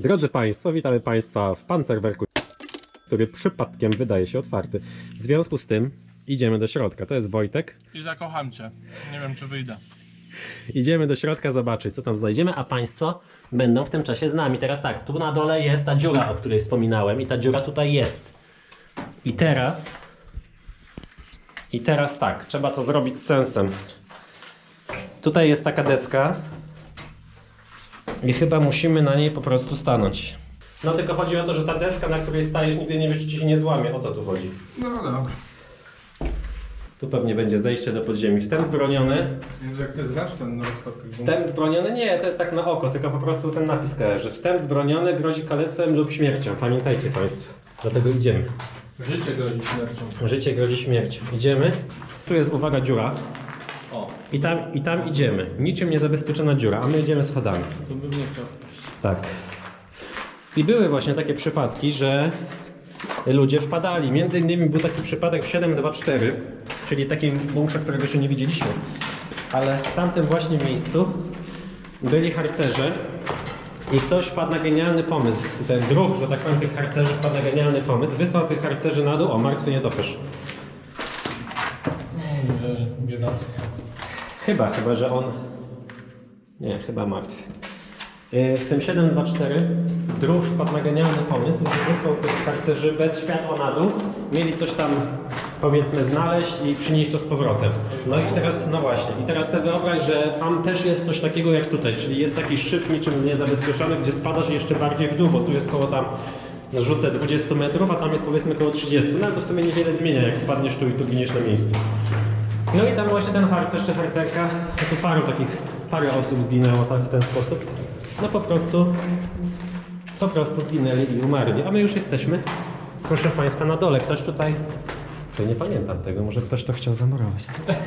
Drodzy Państwo, witamy Państwa w pancerwerku, który przypadkiem wydaje się otwarty. W związku z tym idziemy do środka. To jest Wojtek. I zakocham cię. Nie wiem, czy wyjdę. Idziemy do środka zobaczyć, co tam znajdziemy, a Państwo będą w tym czasie z nami. Teraz tak, tu na dole jest ta dziura, o której wspominałem i ta dziura tutaj jest. I teraz... I teraz tak, trzeba to zrobić z sensem. Tutaj jest taka deska i chyba musimy na niej po prostu stanąć. No tylko chodzi o to, że ta deska, na której stajesz, nigdy nie wiesz, czy ci się nie złamie. O to tu chodzi. No dobra. Tu pewnie będzie zejście do podziemi. Wstęp zbroniony. Jezu, jak ty znasz ten rozkład tych Wstęp zbroniony? Nie, to jest tak na oko, tylko po prostu ten napis kojarzy. Wstęp zbroniony grozi kalectwem lub śmiercią. Pamiętajcie Państwo. Dlatego idziemy. Życie grozi śmiercią. Życie grozi śmiercią. Idziemy. Tu jest, uwaga, dziura. O, I tam, I tam idziemy. Niczym niezabezpieczona dziura, a my idziemy schodami. to bym nie chciał. Tak. I były właśnie takie przypadki, że ludzie wpadali. Między innymi był taki przypadek w 724, czyli takim bunkrze, którego jeszcze nie widzieliśmy. Ale w tamtym właśnie miejscu byli harcerze i ktoś wpadł na genialny pomysł. Ten druh, że tak powiem, tych harcerzy wpadł na genialny pomysł. Wysłał tych harcerzy na dół, o martwy nietoperz. Nie, biedactwo. Chyba, chyba, że on. Nie, chyba martwy. Yy, W tym 724 druh wpadł na genialny pomysł, że wysłał tych harcerzy bez światła na dół. Mieli coś tam, powiedzmy, znaleźć i przynieść to z powrotem. No i teraz, no właśnie, i teraz sobie wyobraź, że tam też jest coś takiego jak tutaj, czyli jest taki szyb niczym niezabezpieczony, gdzie spadasz jeszcze bardziej w dół, bo tu jest koło tam rzucę 20 metrów, a tam jest powiedzmy koło 30. No ale to w sumie niewiele zmienia, jak spadniesz tu i tu giniesz na miejscu. No i tam właśnie ten harcerz czy harcerka, no tu paru takich, parę osób zginęło tak w ten sposób. No po prostu, po prostu zginęli i umarli. A my już jesteśmy, proszę Państwa, na dole. Ktoś tutaj, to nie pamiętam tego, może ktoś to chciał zamurować.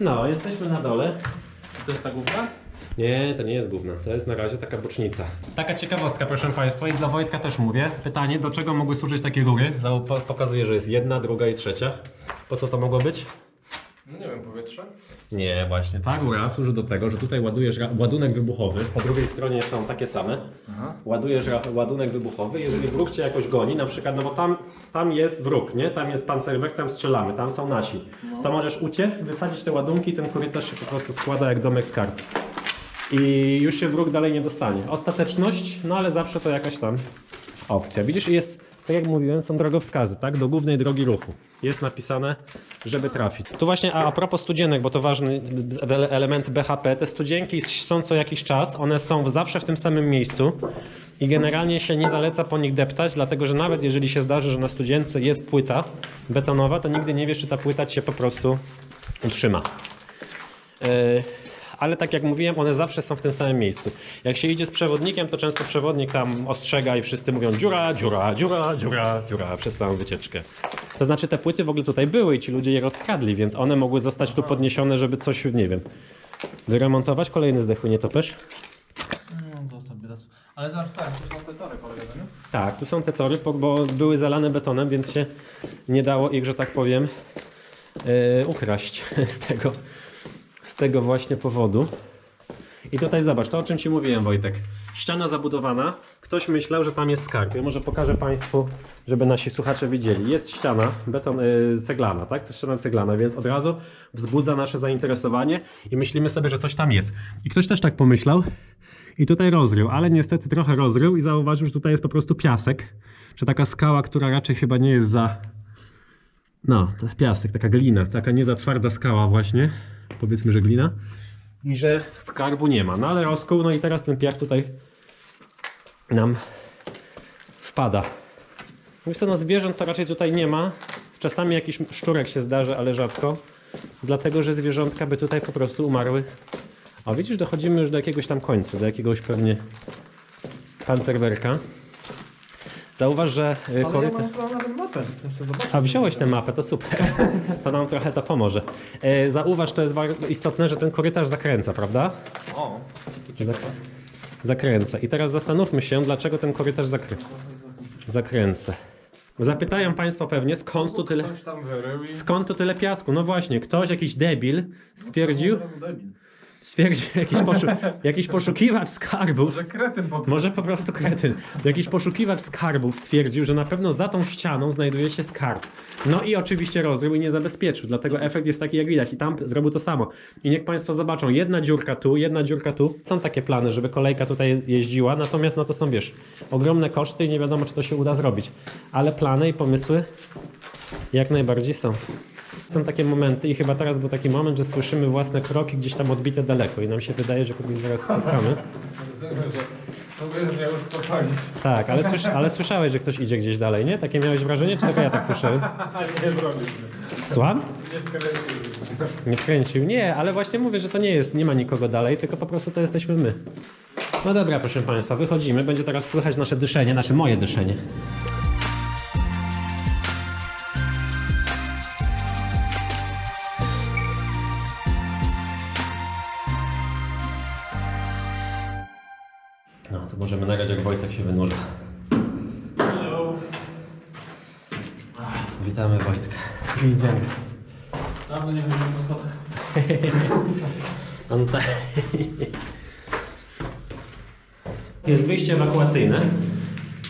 No, jesteśmy na dole. To jest ta główka? Nie, to nie jest gówno, to jest na razie taka bocznica. Taka ciekawostka, proszę Państwa, i dla Wojtka też mówię. Pytanie, do czego mogły służyć takie rury? Za- po- Pokazuje, że jest jedna, druga i trzecia. Po co to mogło być? No nie wiem, powietrze? Nie, właśnie. Ta rura służy do tego, że tutaj ładujesz ra- ładunek wybuchowy. Po drugiej stronie są takie same. Aha. Ładujesz ra- ładunek wybuchowy. Jeżeli wróg cię jakoś goni, na przykład, no bo tam, tam jest wróg, nie? Tam jest pancerwerk, tam strzelamy, tam są nasi. To możesz uciec, wysadzić te ładunki, ten korytarz się po prostu składa jak domek z kart. I już się wróg dalej nie dostanie. Ostateczność, no ale zawsze to jakaś tam opcja. Widzisz, jest, tak jak mówiłem, są drogowskazy, tak? Do głównej drogi ruchu. Jest napisane, żeby trafić. Tu właśnie, a, propos studzienek, bo to ważny ele- element BHP, te studzienki są co jakiś czas, one są zawsze w tym samym miejscu i generalnie się nie zaleca po nich deptać, dlatego że nawet jeżeli się zdarzy, że na studzience jest płyta betonowa, to nigdy nie wiesz, czy ta płyta się po prostu utrzyma. Yy, ale tak jak mówiłem, one zawsze są w tym samym miejscu. Jak się idzie z przewodnikiem, to często przewodnik tam ostrzega i wszyscy mówią dziura, dziura, dziura, dziura, dziura przez całą wycieczkę. To znaczy te płyty w ogóle tutaj były i ci ludzie je rozkradli, więc one mogły zostać tu podniesione, żeby coś, nie wiem, wyremontować. Kolejny zdechły nietoperz. Biedactwo. Ale znasz tak, to są te tory polegane, nie? Tak, tu są te tory, bo były zalane betonem, więc się nie dało ich, że tak powiem, yy, ukraść z tego, z tego właśnie powodu. I tutaj zobacz, to o czym Ci mówiłem Wojtek. Ściana zabudowana, ktoś myślał, że tam jest skarb. Ja może pokażę Państwu, żeby nasi słuchacze widzieli. Jest ściana beton, yy, ceglana, tak? To ściana ceglana, więc od razu wzbudza nasze zainteresowanie i myślimy sobie, że coś tam jest. I ktoś też tak pomyślał i tutaj rozrył, ale niestety trochę rozrył i zauważył, że tutaj jest po prostu piasek, że taka skała, która raczej chyba nie jest za... No, piasek, taka glina, taka nie za twarda skała właśnie, powiedzmy, że glina. I że skarbu nie ma, no ale rozkuł, no i teraz ten piach tutaj nam wpada. Wiesz co, no zwierząt to raczej tutaj nie ma. Czasami jakiś szczurek się zdarzy, ale rzadko. Dlatego, że zwierzątka by tutaj po prostu umarły. A widzisz, dochodzimy już do jakiegoś tam końca, do jakiegoś pewnie pancerwerka. Zauważ, że y, Ale ja mam to nawet mapę. Ja. A wziąłeś tę mapę, to super. To nam trochę to pomoże. E, zauważ, to jest wa- istotne, że ten korytarz zakręca, prawda? O, Zak zakręca. I teraz zastanówmy się, dlaczego ten korytarz zakrę zakręca. Zapytają Państwo pewnie, skąd tu tyle, ktoś tam wyrył i... skąd tu tyle piasku? No właśnie, ktoś, jakiś debil stwierdził, Debil. Stwierdził jakiś, poszu jakiś poszukiwacz skarbów. Że kretyn po prostu. Może po prostu kretyn. Jakiś poszukiwacz skarbów stwierdził, że na pewno za tą ścianą znajduje się skarb. No i oczywiście rozrył i nie zabezpieczył, dlatego efekt jest taki jak widać i tam zrobił to samo. I niech Państwo zobaczą, jedna dziurka tu, jedna dziurka tu. Są takie plany, żeby kolejka tutaj jeździła, natomiast no to są, wiesz, ogromne koszty i nie wiadomo, czy to się uda zrobić. Ale plany i pomysły jak najbardziej są. Są takie momenty i chyba teraz był taki moment, że słyszymy własne kroki gdzieś tam odbite daleko i nam się wydaje, że kogoś zaraz spotkamy. Rozumiem, że to będziesz miał uspokoić. Tak, ale, słysz, ale słyszałeś, że ktoś idzie gdzieś dalej, nie? Takie miałeś wrażenie, czy tylko ja tak słyszałem? nie bronisz. Słucham? Nie wkręcił. Nie wkręcił. Nie, ale właśnie mówię, że to nie jest, nie ma nikogo dalej, tylko po prostu to jesteśmy my. No dobra, proszę Państwa, wychodzimy. Będzie teraz słychać nasze dyszenie, znaczy moje dyszenie.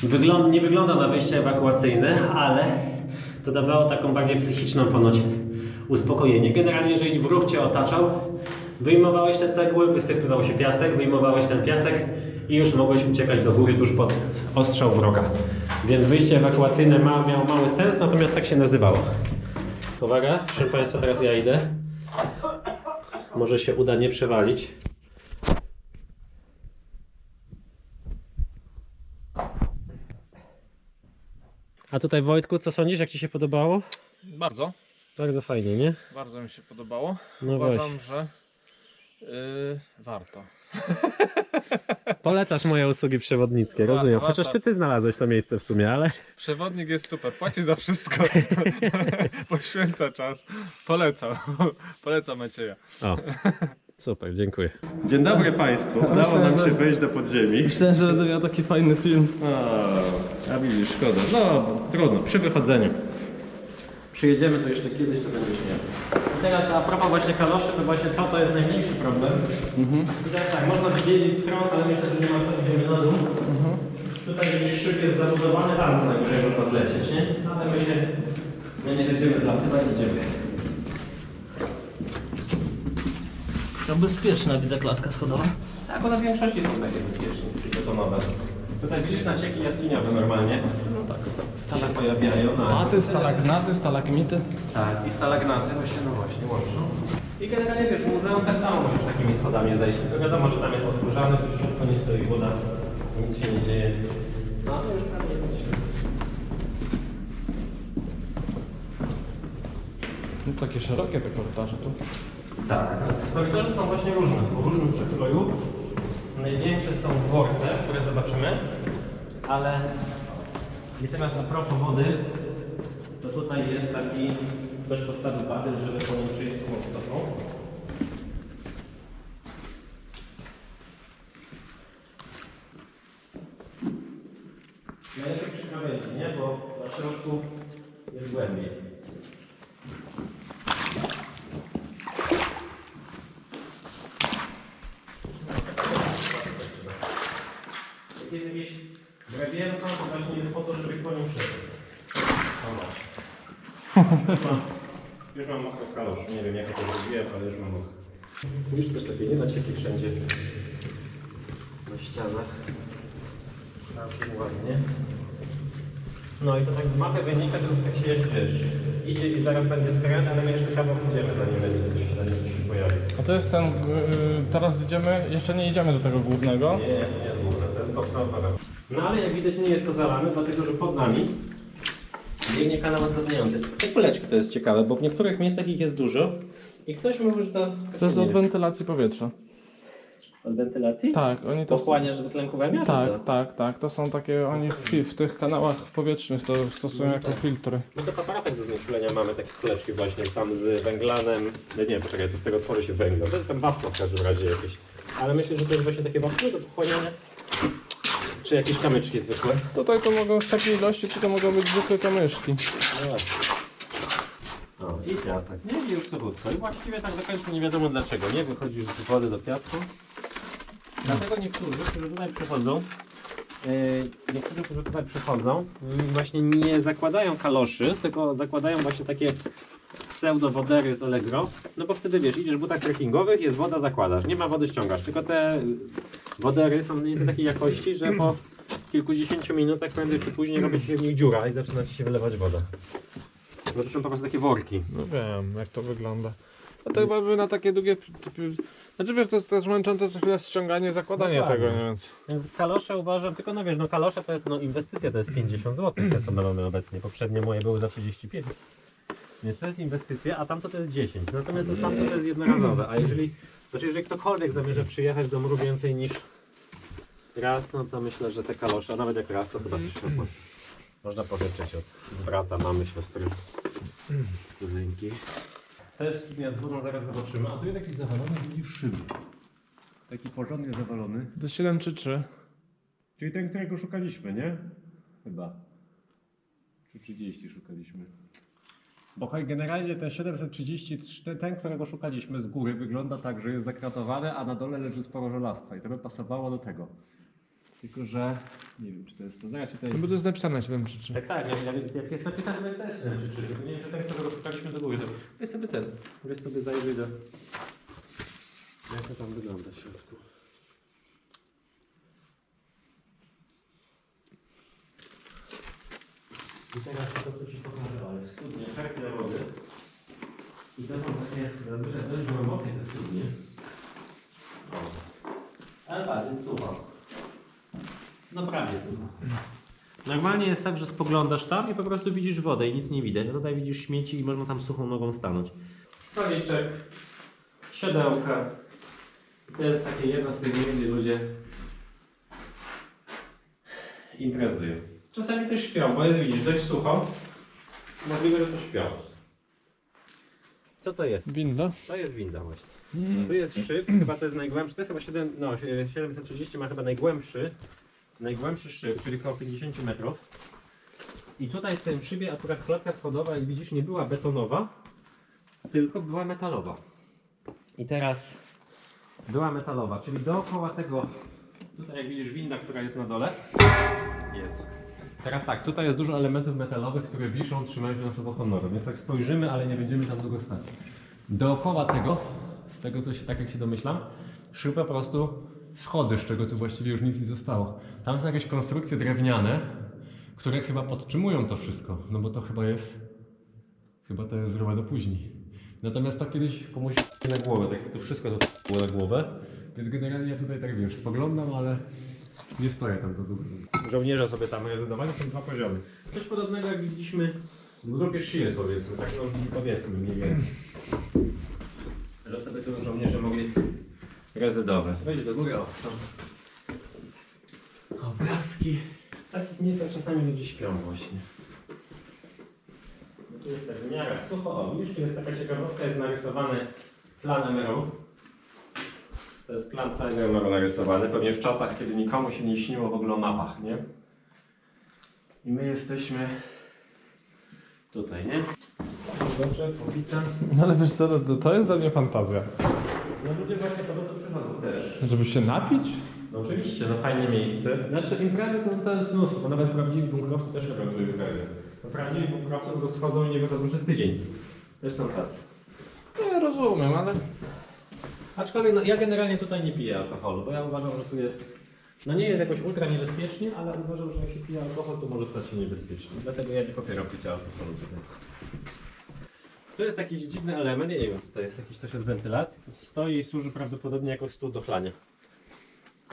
Wygląda, nie wygląda na wyjście ewakuacyjne, ale to dawało taką bardziej psychiczną ponoć uspokojenie. Generalnie, jeżeli wróg cię otaczał, wyjmowałeś te cegły, wysypywał się piasek, wyjmowałeś ten piasek i już mogłeś uciekać do góry tuż pod ostrzał wroga. Więc wyjście ewakuacyjne ma, miało mały sens, natomiast tak się nazywało. Uwaga, proszę Państwa, teraz ja idę. Może się uda nie przewalić. A tutaj Wojtku, co sądzisz, jak Ci się podobało? Bardzo. Bardzo fajnie, nie? Bardzo mi się podobało. No Uważam, że yy, warto. Polecasz moje usługi przewodnickie, Wa- rozumiem. Chociaż Ty, ty znalazłeś to miejsce w sumie, ale... Przewodnik jest super, płaci za wszystko. Poświęca czas. Polecam. Polecam Macieja. O, super, dziękuję. Dzień dobry Państwu. Udało Myślałem, nam się że- wejść do podziemi. Myślałem, że będę miał taki fajny film. A, a widzisz, szkoda. No, trudno, przy wychodzeniu. Przyjedziemy to jeszcze kiedyś, to będzie śmiał. Teraz a propos właśnie kaloszy, to właśnie to, to jest najmniejszy problem. I teraz tak, można zwiedzić stron, ale myślę, że nie ma co, idziemy na dół. Tutaj jakiś szyb jest zabudowany, tam co najwyżej można zlecieć, nie? Ale my się, my nie będziemy zlatywać, idziemy. To bezpieczna widzę klatka schodowa. Tak, bo na większości są takie bezpieczne, czyli betonowe. Tutaj widzisz nacieki jaskiniowe normalnie. No tak, sta- Się pojawiają. No, Maty, stalagnaty, stalagmity. Tak, i stalagnaty właśnie, no właśnie, łączą. I generalnie wiesz, w muzeum tak samo musisz takimi schodami zejść, tylko wiadomo, że tam jest odkurzane, czyściutko, nie stoi woda, nic się nie dzieje. No ale już prawie jesteśmy. No takie szerokie te korytarze tu. Tak, korytarze są właśnie różne, o różnym przekroju. Największe są dworce, które zobaczymy, ale i teraz a propos wody, to tutaj jest taki, ktoś postawił badyl, żeby po nim przejść z tą stopą. Najlepiej przy krawędzi, nie? Bo na środku jest głębiej. Jak jest jakieś drewienko, to właśnie jest po to, żeby po nim przejść. Już mam mokro w kaluszu, nie wiem jak ja to zrobiłem, ale już mam mokro. Już też takie nie nacieki wszędzie na ścianach. Całkiem ładnie. No i to tak z mapy wynika, że tak się wiesz, idzie i zaraz będzie skręt, ale my jeszcze kawał idziemy zanim będzie coś, zanim coś się pojawi. A to jest ten, y, teraz idziemy, jeszcze nie idziemy do tego głównego. Nie, nie, nie jest główne, to jest boczna. No ale jak widać nie jest to zalane, dlatego że pod nami biegnie kanał odwodniający. Te kuleczki to jest ciekawe, bo w niektórych miejscach ich jest dużo i ktoś mówi, że to... To jest od wentylacji powietrza. od wentylacji? Tak, oni to... Pochłaniasz dwutlenku węgla? czy Tak, co? tak, tak. To są takie, oni w, w tych kanałach powietrznych to stosują jako filtry. My to w aparatach do znieczulenia mamy takie kuleczki właśnie tam z węglanem. Nie, nie, poczekaj, to z tego tworzy się węgiel. To jest tam wapno w każdym razie jakieś. Ale myślę, że to jest właśnie takie wapno do pochłaniania. Czy jakieś kamyczki zwykłe. Tutaj to mogą z takiej ilości, czy to mogą być zwykłe kamyszki. No właśnie. O, i piasek. Nie, i już suchutko. I właściwie tak do końca nie wiadomo dlaczego, nie? Wychodzi z wody do piasku. Dlatego niektórzy, którzy tutaj przychodzą, yy, niektórzy, którzy tutaj przychodzą, mm, właśnie nie zakładają kaloszy, tylko zakładają właśnie takie pseudo-wodery z Allegro, no bo wtedy wiesz, idziesz w butach trekkingowych, jest woda, zakładasz, nie ma wody, ściągasz, tylko te y, wodery są mniej więcej takiej jakości, że po kilkudziesięciu minutach prędzej czy później robi się w nich dziura i zaczyna ci się wylewać woda. No to są po prostu takie worki. No wiem, jak to wygląda. A to chyba by na takie długie. Znaczy wiesz, to jest też męczące co chwilę ściąganie, zakładanie Dokładnie. tego, nie więc... Więc kalosze uważam, tylko no wiesz, no kalosze to jest no inwestycja, to jest 50 zł, te co my mamy obecnie. Poprzednie moje były za 35. Więc to jest inwestycja, a tamto to jest 10. Natomiast tamto to jest jednorazowe. A jeżeli, znaczy jeżeli ktokolwiek zamierza przyjechać do muru więcej niż raz, no to myślę, że te kalosze, a nawet jak raz, to chyba też się opłaca. Można pożyczyć od brata, mamy, siostry, kuzynki. Jest studnia z wodą, zaraz zobaczymy. A tu jest jakiś zawalony, widzisz szyby. Taki porządnie zawalony. Do 7 czy 3. Czyli ten, którego szukaliśmy, nie? Chyba. Czy 30 szukaliśmy. Bo generalnie ten 730, ten- którego szukaliśmy z góry, wygląda tak, że jest zakratowany, a na dole leży sporo żelastwa i to by pasowało do tego. Tylko, że nie wiem, czy to jest to. Zaraz tutaj... No bo to jest napisane 7 czy 3. Tak, tak, jak, jak, jak jest napisane, to też 7 czy 3. Tylko nie wiem, czy ten, którego szukaliśmy do góry. To weź sobie ten. Weź sobie zajrzyj do... Jak to tam wygląda w środku. I teraz to, co Ci pokazałem, studnie, czerpie wody. I to są takie zazwyczaj dość głębokie te studnie. O. Ale patrz, jest. No prawie sucho. Normalnie jest tak, że spoglądasz tam i po prostu widzisz wodę i nic nie widać. A tutaj widzisz śmieci i można tam suchą nogą stanąć. Stoliczek, siodełka. To jest takie jedno z tych miejsc, gdzie ludzie imprezują. Czasami też śpią, bo jest widzisz dość sucho. Możliwe, że to śpią. Co to jest? Winda? To jest winda właśnie. Tu jest szyb, chyba to jest najgłębszy, to jest chyba 7, no, 730 ma chyba najgłębszy, najgłębszy szyb, czyli około 50 metrów. I tutaj w tym szybie akurat klatka schodowa, jak widzisz, nie była betonowa, tylko była metalowa. I teraz była metalowa, czyli dookoła tego, tutaj jak widzisz winda, która jest na dole, jest. Teraz tak, tutaj jest dużo elementów metalowych, które wiszą, trzymają się na sobą honoru, więc tak spojrzymy, ale nie będziemy tam długo stać. Dookoła tego, z tego co się tak jak się domyślam, szły po prostu schody, z czego tu właściwie już nic nie zostało. Tam są jakieś konstrukcje drewniane, które chyba podtrzymują to wszystko, no bo to chyba jest, chyba to jest zrobione później. Natomiast to kiedyś komuś na głowę, tak to wszystko to było na głowę, więc generalnie ja tutaj tak wiesz, spoglądam, ale nie stoję tam za długo. Żołnierze sobie tam rezydowali, są dwa poziomy. Coś podobnego jak widzieliśmy w grupie Shield powiedzmy, tak no, powiedzmy mniej więcej. Że sobie tu żołnierze mogli rezydować. Wejdź do góry, o, są obrazki. W takich miejscach czasami ludzie śpią właśnie. No tu jest tak w sucho. O, widzisz, tu jest taka ciekawostka, jest narysowany plan emerów. To jest plan całego narysowany, pewnie w czasach, kiedy nikomu się nie śniło w ogóle o mapach, nie? I my jesteśmy tutaj, nie? Dobrze, popita. No ale wiesz co, no to, to jest dla mnie fantazja. No ludzie właśnie po to przychodzą też. Żeby się napić? No oczywiście, no fajne miejsce. Znaczy imprezy to, to jest mnóstwo, bo nawet prawdziwi bunkrowcy też robią tu imprezy. No prawdziwi bunkrowcy to schodzą i nie wychodzą przez tydzień. Też są tacy. No ja rozumiem, ale... Aczkolwiek no, ja generalnie tutaj nie piję alkoholu, bo ja uważam, że tu jest... No nie jest jakoś ultra niebezpiecznie, ale uważam, że jak się pije alkohol, to może stać się niebezpiecznie. Dlatego ja nie popieram picia alkoholu tutaj. Tu jest jakiś dziwny element, ja nie wiem co to jest, jakiś coś od wentylacji. Tu stoi i służy prawdopodobnie jako stół do chlania.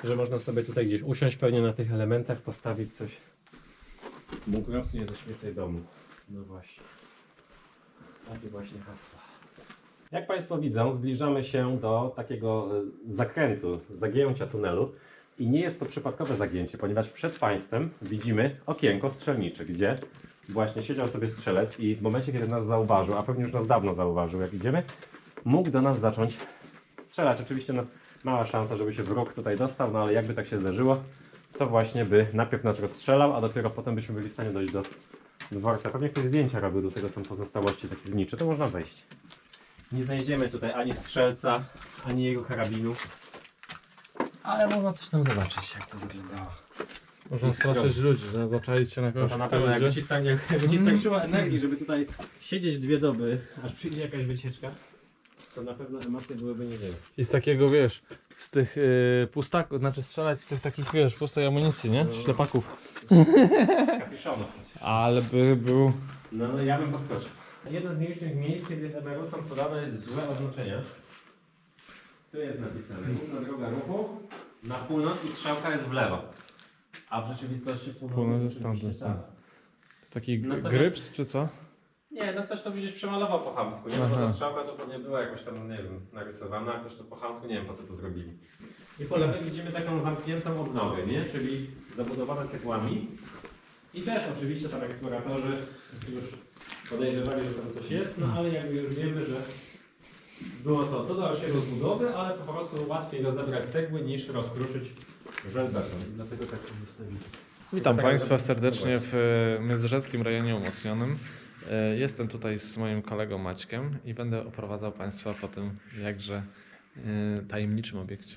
Że można sobie tutaj gdzieś usiąść pewnie na tych elementach, postawić coś. Bunkrowcy nie zaśmiecaj domu. No właśnie. Takie właśnie hasła. Jak Państwo widzą, zbliżamy się do takiego e, zakrętu, zagięcia tunelu. I nie jest to przypadkowe zagięcie, ponieważ przed Państwem widzimy okienko strzelnicze, gdzie właśnie siedział sobie strzelec i w momencie, kiedy nas zauważył, a pewnie już nas dawno zauważył, jak idziemy, mógł do nas zacząć strzelać. Oczywiście no, mała szansa, żeby się wróg tutaj dostał, no ale jakby tak się zdarzyło, to właśnie by najpierw nas rozstrzelał, a dopiero potem byśmy byli w stanie dojść do dworca. Pewnie ktoś zdjęcia robił do tego, są pozostałości takie znicze, to można wejść. Nie znajdziemy tutaj ani strzelca, ani jego karabinu. Ale można coś tam zobaczyć, jak to wyglądało. Można straszyć ludzi, że zaczaić się na No kogoś. to na pewno jakby ci, star- jakby ci starczyło energii, żeby tutaj siedzieć dwie doby, aż przyjdzie jakaś wycieczka, to na pewno emocje byłyby niewiele. I z takiego, wiesz, z tych y, pustaków, znaczy strzelać z tych takich, wiesz, pustej amunicji, nie? Ślepaków. Kapiszonów. Ale by był... No, no ja bym podskoczył. Jedno z nielicznych miejsc, kiedy w Emeru są podane złe oznaczenia. Tu jest napisane główna droga ruchu na północ i strzałka jest w lewo. A w rzeczywistości północ, Północ jest jest oczywiście tam. Taki Natomiast- gryps, czy co? Nie, no ktoś to widzisz przemalował po chamsku, nie? No bo Aha. ta strzałka to pewnie była jakoś tam, nie wiem, narysowana, a ktoś to po chamsku, nie wiem po co to zrobili. I po lewej widzimy taką zamkniętą odnogę, nie? Czyli zabudowane cegłami. I też oczywiście tam eksploratorzy już podejrzewali, że tam coś jest, no ale jakby już wiemy, że było to do dalszej rozbudowy, ale po prostu łatwiej rozebrać cegły niż rozkruszyć żelbeton. Dlatego tak to zostawili. Witam Tak, Państwa serdecznie w e, Międzyrzeckim Rejonie Umocnionym. E, Jestem tutaj z moim kolegą Maćkiem i będę oprowadzał Państwa po tym jakże e, tajemniczym obiekcie.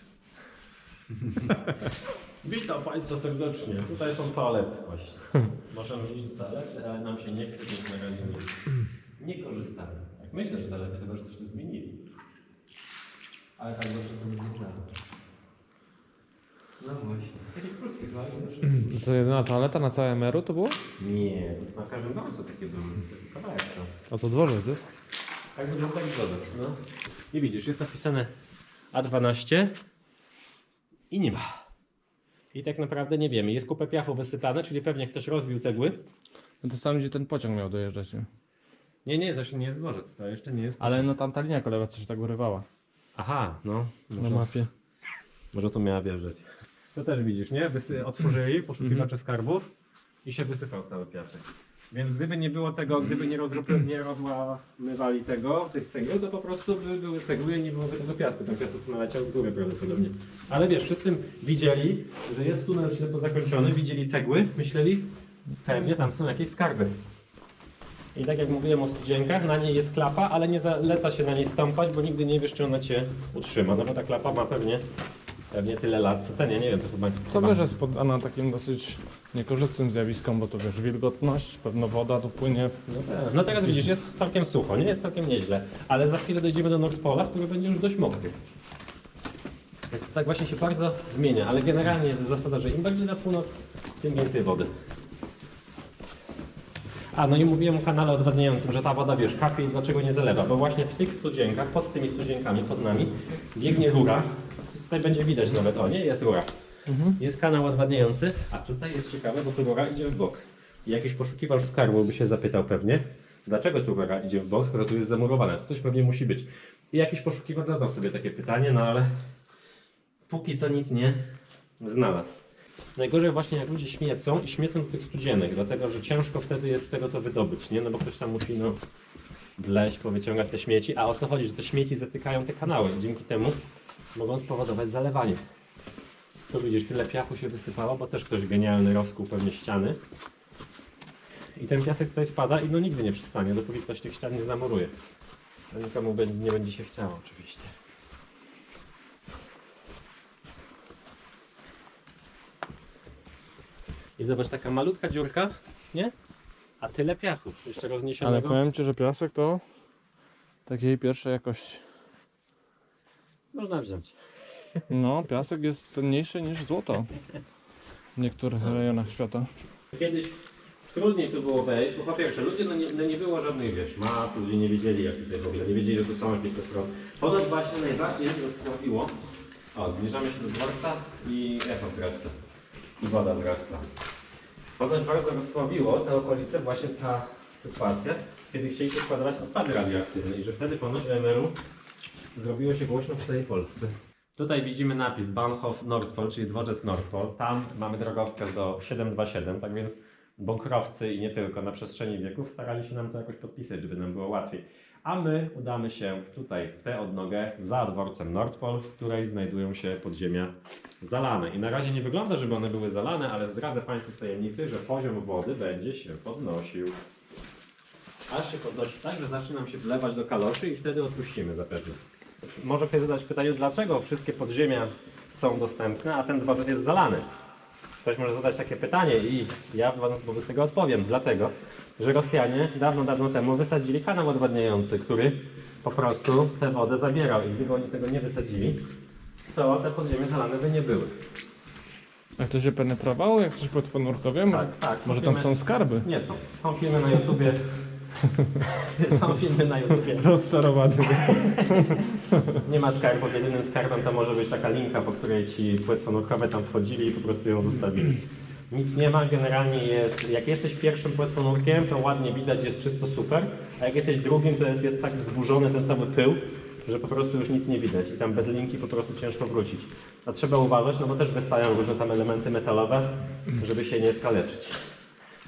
Witam Państwa serdecznie. Tutaj są toalety właśnie. Możemy iść do toalety, ale nam się nie chce, więc na razie nie, nie korzystamy. Tak myślę, że toalety chyba, że coś tu zmienili. Ale tak dobrze to nie wygląda. No właśnie. Takie krótkie toalety. Co, jedyna toaleta na całym Meru to było? Nie, na każdym dworcu takie były. Kawałek to. A to dworzec jest? Tak wygląda jak dworzec, no. I widzisz, jest napisane A12 i nie ma. I tak naprawdę nie wiemy. Jest kupę piachu wysypane, czyli pewnie ktoś rozbił cegły. No to tam gdzie ten pociąg miał dojeżdżać, nie? Nie, nie, to jeszcze nie jest dworzec, to jeszcze nie jest. Ale no tam ta linia kolejowa coś tak urywała Aha, no. na Może, mapie. może to miała wjeżdżać. To też widzisz, nie? Wysy otworzyli poszukiwacze skarbów i się wysypał cały piasek. Więc gdyby nie było tego, gdyby nie, nie rozłamywali tego, tych cegieł, to po prostu by były cegły i nie byłoby tego piasku. Ten piasek naleciał z góry prawdopodobnie. Ale wiesz, wszyscy widzieli, że jest tunel ślepo zakończony, widzieli cegły, myśleli, pewnie tam są jakieś skarby. I tak jak mówiłem o studzienkach, na niej jest klapa, ale nie zaleca się na niej stąpać, bo nigdy nie wiesz, czy ona cię utrzyma. No bo ta klapa ma pewnie, pewnie tyle lat, co ten, ja nie wiem, to chyba... Co chyba- wiesz, jest poddana takim dosyć niekorzystnym zjawiskom, bo to wiesz, wilgotność, pewno woda tu płynie. No, tak. no teraz widzisz, jest całkiem sucho, nie jest całkiem nieźle, ale za chwilę dojdziemy do Nordpola, który będzie już dość mokry. Więc to tak właśnie się bardzo zmienia, ale generalnie jest zasada, że im bardziej na północ, tym więcej wody. A, no i mówiłem o kanale odwadniającym, że ta woda, wiesz, kapie i dlaczego nie zalewa, bo właśnie w tych studzienkach, pod tymi studzienkami, pod nami, biegnie rura. Tutaj będzie widać nawet, o nie, jest rura. Jest kanał odwadniający, a tutaj jest ciekawe, bo tu rura idzie w bok. I jakiś poszukiwacz skarbu by się zapytał pewnie, dlaczego tu rura idzie w bok, skoro tu jest zamurowane. To coś pewnie musi być. I jakiś poszukiwacz zadał sobie takie pytanie, no ale póki co nic nie znalazł. Najgorzej właśnie jak ludzie śmiecą i śmiecą do tych studzienek, dlatego że ciężko wtedy jest z tego to wydobyć, nie? No bo ktoś tam musi no wleźć, powyciągać te śmieci, a o co chodzi, że te śmieci zatykają te kanały dzięki temu mogą spowodować zalewanie. Tu widzisz, tyle piachu się wysypało, bo też ktoś genialny rozkuł pewnie ściany. I ten piasek tutaj wpada i no nigdy nie przestanie, dopóki ktoś tych ścian nie zamuruje. A nikomu będzie- nie będzie się chciało oczywiście. I zobacz, taka malutka dziurka, nie? A tyle piachu, jeszcze Ale rozniesionego. powiem Ci, że piasek to takiej pierwszej jakości. Można wziąć. No, piasek jest cenniejszy niż złoto w niektórych rejonach świata. Kiedyś trudniej tu było wejść, bo po pierwsze, ludzie, no nie, no nie było żadnych, wiesz, map, ludzie nie wiedzieli, jak tutaj w ogóle, nie wiedzieli, że tu są jakieś te strony. Ponoć właśnie najbardziej rozsławiło, o, zbliżamy się do dworca i echo wzrasta, i woda wzrasta. Ponoć bardzo rozsławiło te okolice właśnie ta sytuacja, kiedy chcieli się składować odpady radioaktywne i że wtedy ponoć w MRU zrobiło się głośno w całej Polsce. Tutaj widzimy napis Bahnhof Nordpol, czyli dworzec Nordpol. Tam mamy drogowskaz do 727, tak więc bunkrowcy i nie tylko na przestrzeni wieków starali się nam to jakoś podpisać, żeby nam było łatwiej. A my udamy się tutaj, w tę odnogę za dworcem Nordpol, w której znajdują się podziemia zalane. I na razie nie wygląda, żeby one były zalane, ale zdradzę Państwu w tajemnicy, że poziom wody będzie się podnosił. Aż się podnosi tak, że zacznie nam się wlewać do kaloszy i wtedy odpuścimy zapewne. Może ktoś zadać pytanie, dlaczego wszystkie podziemia są dostępne, a ten dworzec jest zalany? Ktoś może zadać takie pytanie i ja wobec tego odpowiem. Dlatego, że Rosjanie dawno, dawno temu wysadzili kanał odwadniający, który po prostu tę wodę zabierał. I gdyby oni tego nie wysadzili, to te podziemia zalane by nie były. Jak to się penetrowało? Jak coś płetwonurkowie? Może, Tak, tak. może tam Filmy- są skarby? Nie są. Są filmy na YouTubie. Są filmy na YouTubie. Rozczarowany Nie ma skarbów. Jedynym skarbem to może być taka linka, po której ci płetwonurkowie tam wchodzili i po prostu ją zostawili. Nic nie ma, generalnie jest, jak jesteś pierwszym płetwonurkiem, to ładnie widać, jest czysto super, a jak jesteś drugim, to jest, jest tak wzburzony ten cały pył, że po prostu już nic nie widać i tam bez linki po prostu ciężko wrócić. A trzeba uważać, no bo też wystają różne tam elementy metalowe, żeby się nie skaleczyć.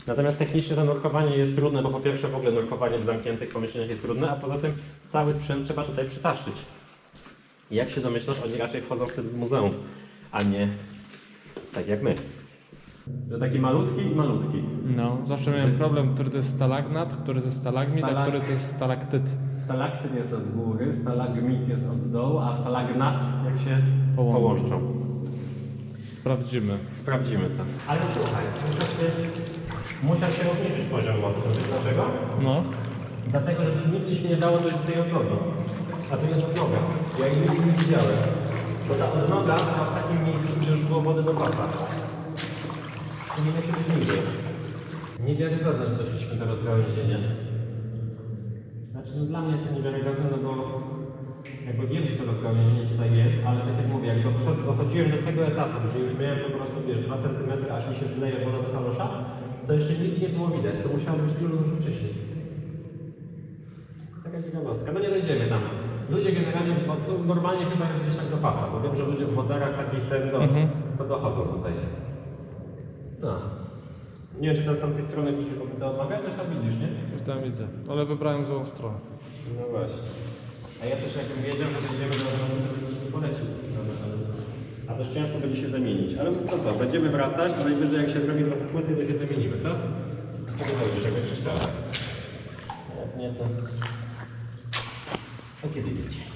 Natomiast technicznie to nurkowanie jest trudne, bo po pierwsze w ogóle nurkowanie w zamkniętych pomieszczeniach jest trudne, a poza tym cały sprzęt trzeba tutaj przytaszczyć. I jak się domyślasz, oni raczej wchodzą wtedy w muzeum, a nie tak jak my. Że taki malutki i malutki. No, zawsze miałem problem, który to jest stalagnat, który to jest stalagmit, a Stalag- który to jest stalaktyt. Stalaktyt jest od góry, stalagmit jest od dołu, a stalagnat jak się Połączą. połączą. Sprawdzimy. Sprawdzimy to. Ale słuchaj, się, musiał się obniżyć poziom. Wiesz dlaczego? No. Dlatego, że nigdy się nie dało dojść do tej odnogi. A tu jest odnoga. Ja jej nigdy nie widziałem. Bo ta odnoga była w takim miejscu, gdzie już było wody do pasa. To nie musi być niżej. Niewiarygodne, że doszliśmy do rozgałęzienia. Znaczy, no dla mnie jest to niewiarygodne, no bo jakby wiem, że to rozgałęzienie tutaj jest, ale tak jak mówię, jak dochodziłem do tego etapu, że już miałem po prostu, wiesz, 2 cm, aż mi się wleje woda do kalosza, to jeszcze nic nie było widać. To musiało być dużo, dużo wcześniej. Taka ciekawostka. No nie dojdziemy tam. Ludzie generalnie, to normalnie chyba jest gdzieś tak do pasa, bo wiem, że ludzie w wodarach takich ten, no, Mhm. to dochodzą tutaj. No. Nie wiem, czy tam z tamtej strony widzisz, bo to odmawia, coś tam widzisz, nie? Coś tam widzę. Ale wybrałem złą stronę. No właśnie. A ja też jakbym wiedział, że będziemy do nie polecił tej ale... A też ciężko będzie się zamienić. Ale to co, będziemy wracać, a najwyżej jak się zrobi trochę płycej, to się zamienimy, co? Co chodzisz, jak będziesz chciał. Jak nie, to... To kiedy wiecie?